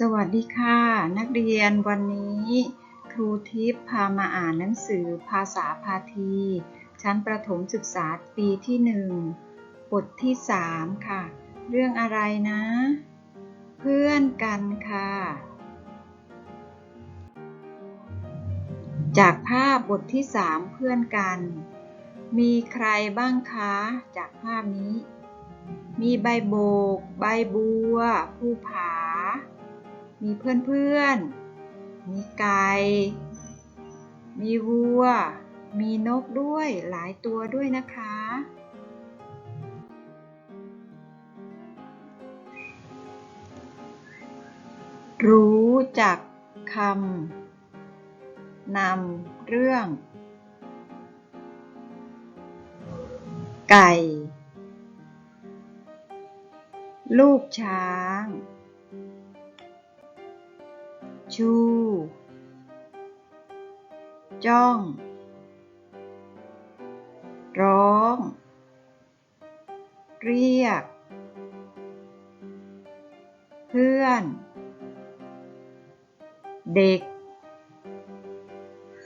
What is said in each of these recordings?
สวัสดีค่ะ นักเรียนวันนี้ ครูทิพย์พามาอ่านหนังสือภาษาพาที ชั้นประถมศึกษาปีที่หนึ่งบทที่สามค่ะ เรื่องอะไรนะ เพื่อนกันค่ะ จากภาพบทที่สามเพื่อนกัน มีใครบ้างคะ จากภาพนี้ มีใบโบก ใบบัว ภูผา มีเพื่อนๆ มีไก่ มีวัว มีนกด้วยหลายตัวด้วยนะคะ รู้จักคำนำเรื่อง ไก่ ลูกช้าง ชู จ้อง ร้อง เรียก เพื่อน เด็ก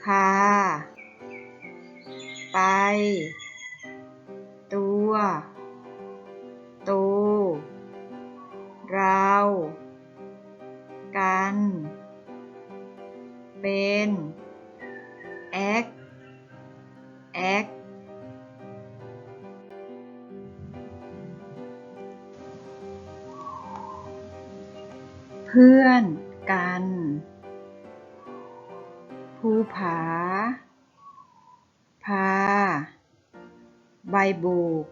พา ไป ตัว โตเรา กัน เป็นแอคแอคเพื่อนกัน ภูผา พา ใบโบก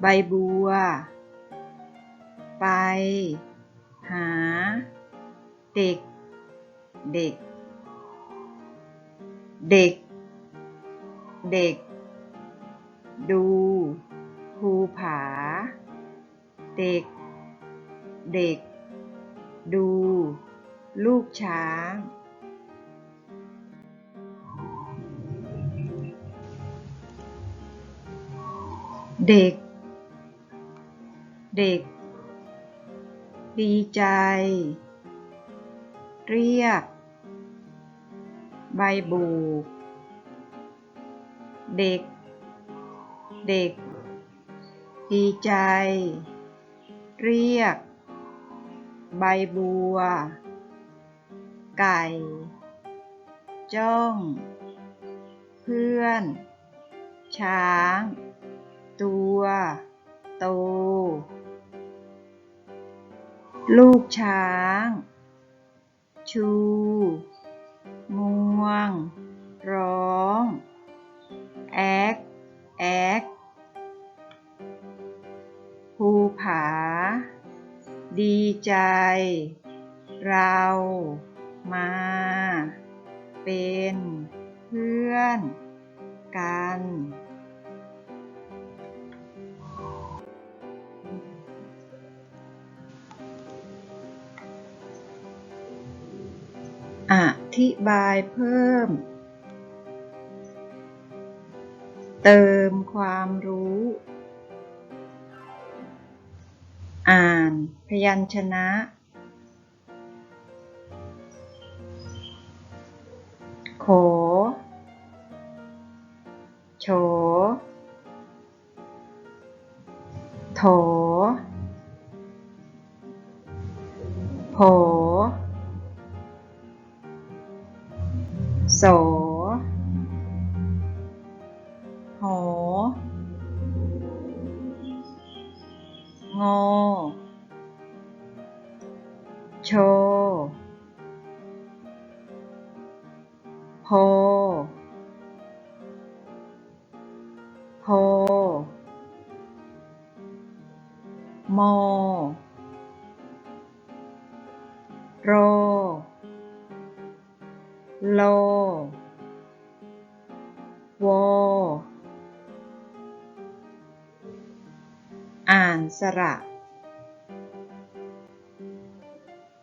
ใบบัว ไป หา เด็ก เด็ก เด็ก เด็ก ดูภูผา เด็ก เด็ก ดู ลูกช้าง เด็ก เด็ก ดีใจ เรียก ใบบกเด็ก เด็ก ดีใจ เรียก ใบบัว ไก่ จ้อง เพื่อน ช้าง ตัว โต ลูกช้าง ชู วง ร้องแอกแอกภูผา ดีใจ เรา มา เป็น เพื่อน กัน ธิบายเพิ่ม เติมความรู้ อ่าน พยัญชนะ โข โฉ โถโผ หงอโชโพโพโมโร โล อ่านสระ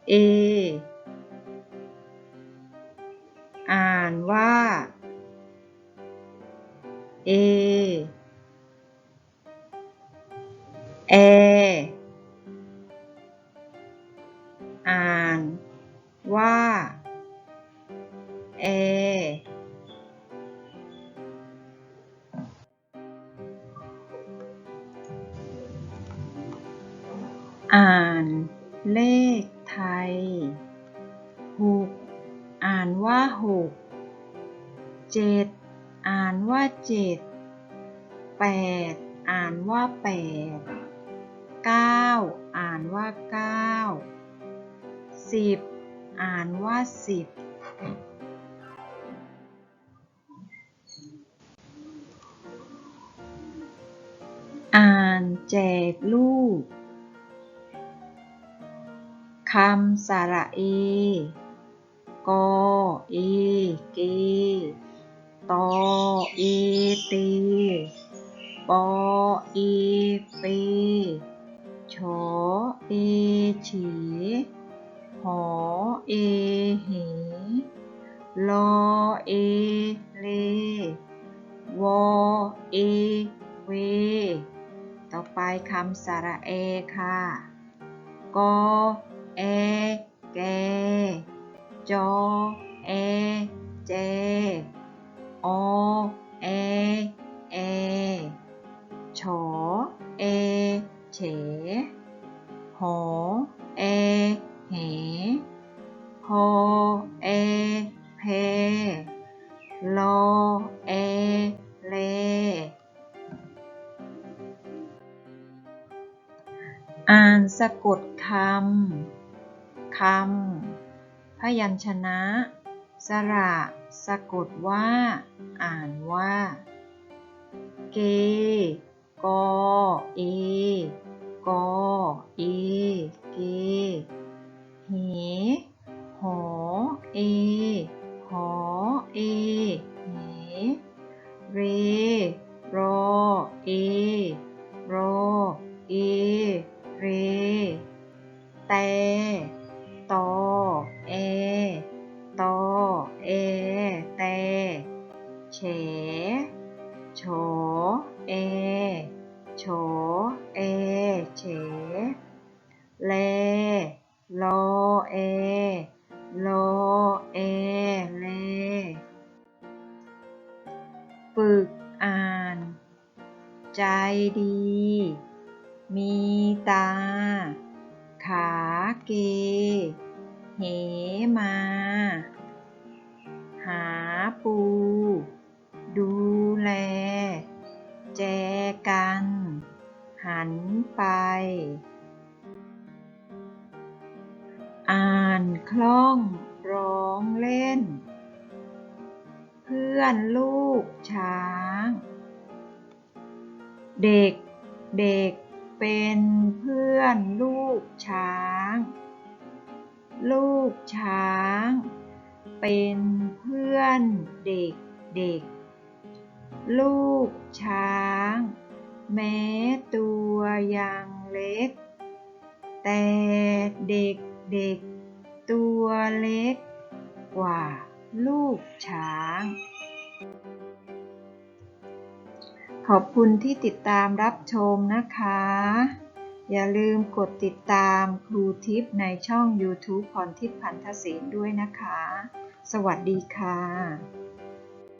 เอ อ่านว่า เอ แอ อ่านว่าเอ อ่านเลขไทยหกอ่านว่าหกเจ็ดอ่านว่าเจ็ดแปดอ่านว่าแปดเก้าอ่านว่าเก้าสิบอ่านว่าสิบอ่านแจกลูก คำสระเอ กอ เอ เก ตอ เอเตปอ เอเปชอ เอฉหอ เอเหลอ เอ เล วอ เอ เว ต่อไปคำสระเอค่ะ กอ เอแกจอเอเจอเอเอฉอเอเฉหอเอเหพอเอเพลอเอเลอ่านสะกดคำ คำ พยัญชนะ สระ สะกดว่า อ่านว่า เก กอ เอ กอ เอ เก เห หอ เอ หอ เอ เห เร รอ เอ รอ เอ เร แต่ต แลลอเอลอเอเลฝึกอ่าน ใจดี มีตา ขาเก เหมา หาปู ดูแล แจกัน หันไปานคล่องร้องเล่น เพื่อนลูกช้าง เด็กเด็กเป็นเพื่อนลูกช้าง ลูกช้าง เป็นเพื่อนเด็กเด็ก ลูกช้าง แม้ตัวยังเล็ก แต่เด็กเด็ก ตัวเล็กกว่าลูกช้าง ขอบคุณที่ติดตามรับชมนะคะ อย่าลืมกดติดตามครูทิพย์ในช่อง YouTube พรทิพย์พันธศิลป์ด้วยนะคะ สวัสดีค่ะ